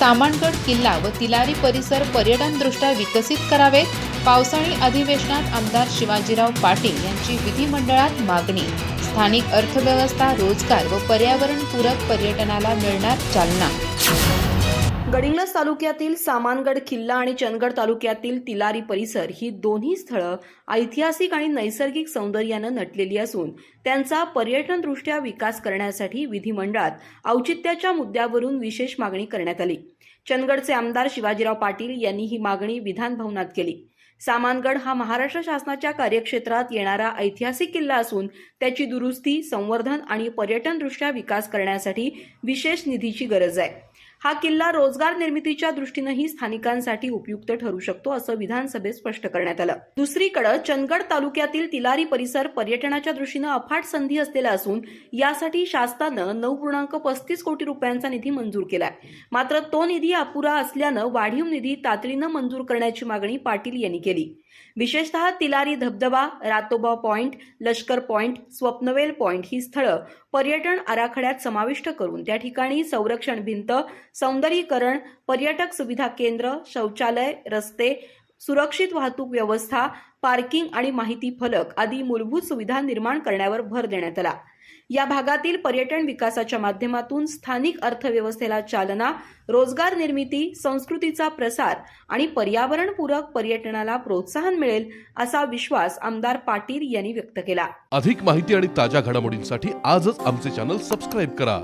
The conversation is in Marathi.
सामानगड किल्ला व तिलारी परिसर पर्यटनदृष्ट्या विकसित करावेत पावसाळी अधिवेशनात आमदार शिवाजीराव पाटील यांची विधिमंडळात मागणी. स्थानिक अर्थव्यवस्था रोजगार व पर्यावरणपूरक पर्यटनाला मिळणार चालना. गडिंग्लज तालुक्यातील सामानगड किल्ला आणि चंदगड तालुक्यातील तिलारी परिसर ही दोन्ही स्थळं ऐतिहासिक आणि नैसर्गिक सौंदर्यानं नटलेली असून त्यांचा पर्यटनदृष्ट्या विकास करण्यासाठी विधिमंडळात औचित्याच्या मुद्द्यावरून विशेष मागणी करण्यात आली. चंदगडचे आमदार शिवाजीराव पाटील यांनी ही मागणी विधान भवनात केली. सामानगड हा महाराष्ट्र शासनाच्या कार्यक्षेत्रात येणारा ऐतिहासिक किल्ला असून त्याची दुरुस्ती संवर्धन आणि पर्यटनदृष्ट्या विकास करण्यासाठी विशेष निधीची गरज आहे. हा किल्ला रोजगार निर्मितीच्या दृष्टीनंही स्थानिकांसाठी उपयुक्त ठरू शकतो असं विधानसभेत स्पष्ट करण्यात आलं. दुसरीकडे चंदगड तालुक्यातील तिलारी परिसर पर्यटनाच्या दृष्टीनं अफाट संधी असलेला असून यासाठी शासनानं नऊ पूर्णांक पस्तीस कोटी रुपयांचा निधी मंजूर केलाय. मात्र तो निधी अपुरा असल्यानं वाढीव निधी तातडीनं मंजूर करण्याची मागणी पाटील यांनी केली. केली. विशेषतः तिलारी धबधबा Ratoba point Lashkar point Swapnavel point ही स्थळं पर्यटन आराखड्यात समाविष्ट करून त्या ठिकाणी संरक्षण भिंत सौंदर्यीकरण पर्यटक सुविधा केंद्र शौचालय रस्ते सुरक्षित वाहतूक व्यवस्था पार्किंग आणि माहिती फलक आदी मूलभूत सुविधा निर्माण करण्यावर भर देण्यात आला. या भागातील पर्यटन विकासाच्या माध्यमातून स्थानिक अर्थव्यवस्थेला चालना रोजगार निर्मिती संस्कृतीचा प्रसार आणि पर्यावरणपूरक पर्यटनाला प्रोत्साहन मिळेल असा विश्वास आमदार पाटील यांनी व्यक्त केला. अधिक माहिती आणि ताज्या घडामोडींसाठी आजच आमचे चॅनल सबस्क्राईब करा.